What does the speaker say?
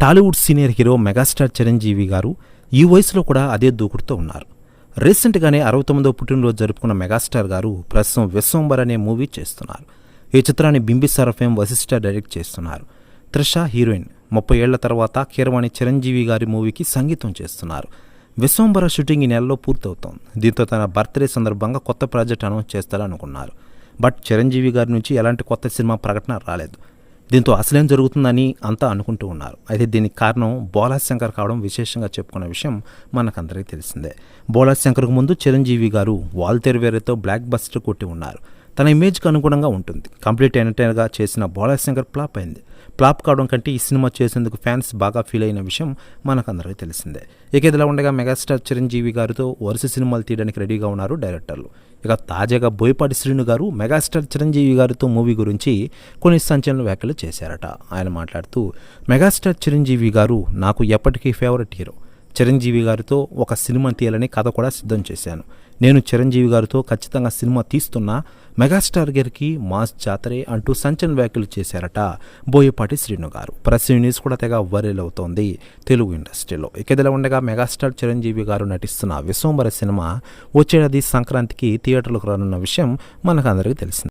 Tollywood senior hero megastar Chiranjeevi గారు ఈ వయసులో కూడా అదే దూకుడుతో ఉన్నారు. రీసెంట్గానే అరవై తొమ్మిదో పుట్టినరోజు జరుపుకున్న మెగాస్టార్ గారు ప్రస్తుతం విశ్వంబర్ అనే మూవీ చేస్తున్నారు. ఈ చిత్రాన్ని బింబిసార ఫేమ్ వశిష్ఠ డైరెక్ట్ చేస్తున్నారు. త్రిష హీరోయిన్ ముప్పై ఏళ్ళ తర్వాత కీరవాణి చిరంజీవి గారి మూవీకి సంగీతం చేస్తున్నారు. విశ్వంబర షూటింగ్ ఈ నెలలో పూర్తవుతోంది. దీంతో తన బర్త్డే సందర్భంగా కొత్త ప్రాజెక్ట్ అనౌన్స్ చేస్తారనుకున్నారు. బట్ చిరంజీవి గారి నుంచి ఎలాంటి కొత్త సినిమా ప్రకటన రాలేదు. దీంతో అసలేం జరుగుతుందని అంతా అనుకుంటూ ఉన్నారు. అయితే దీనికి కారణం బోలాశంకర్ కావడం విశేషంగా చెప్పుకున్న విషయం మనకందరికీ తెలిసిందే. బోలాశంకర్కు ముందు చిరంజీవి గారు వాల్తేరు వేరేతో బ్లాక్ బస్టర్ కొట్టి ఉన్నారు. తన ఇమేజ్కి అనుగుణంగా ఉంటుంది. కంప్లీట్ ఎంటర్టైనర్గా చేసిన బోలా శంకర్ ఫ్లాప్ అయింది. ఫ్లాప్ కావడం కంటే ఈ సినిమా చేసేందుకు ఫ్యాన్స్ బాగా ఫీల్ అయిన విషయం మనకందరికీ తెలిసిందే. ఇక ఇదిలా ఉండగా మెగాస్టార్ చిరంజీవి గారితో వరుస సినిమాలు తీయడానికి రెడీగా ఉన్నారు డైరెక్టర్లు. ఇక తాజాగా బోయపాటి శ్రీను గారు మెగాస్టార్ చిరంజీవి గారితో మూవీ గురించి కొన్ని సంచలన వ్యాఖ్యలు చేశారట. ఆయన మాట్లాడుతూ మెగాస్టార్ చిరంజీవి గారు నాకు ఎప్పటికీ ఫేవరెట్ హీరో. చిరంజీవి గారితో ఒక సినిమా తీయాలని కథ కూడా సిద్ధం చేశాను. నేను చిరంజీవి గారితో ఖచ్చితంగా సినిమా తీస్తున్నా మెగాస్టార్ గారికి మాస్ జాతరే అంటూ సంచలన వ్యాఖ్యలు చేశారట బోయపాటి శ్రీను గారు. ప్రెస్ న్యూస్ కూడా తెగ వైరల్ అవుతోంది తెలుగు ఇండస్ట్రీలో. ఇకదిలా ఉండగా మెగాస్టార్ చిరంజీవి గారు నటిస్తున్న విశ్వంబర సినిమా వచ్చేది సంక్రాంతికి థియేటర్లకు రానున్న విషయం మనకందరికీ తెలిసింది.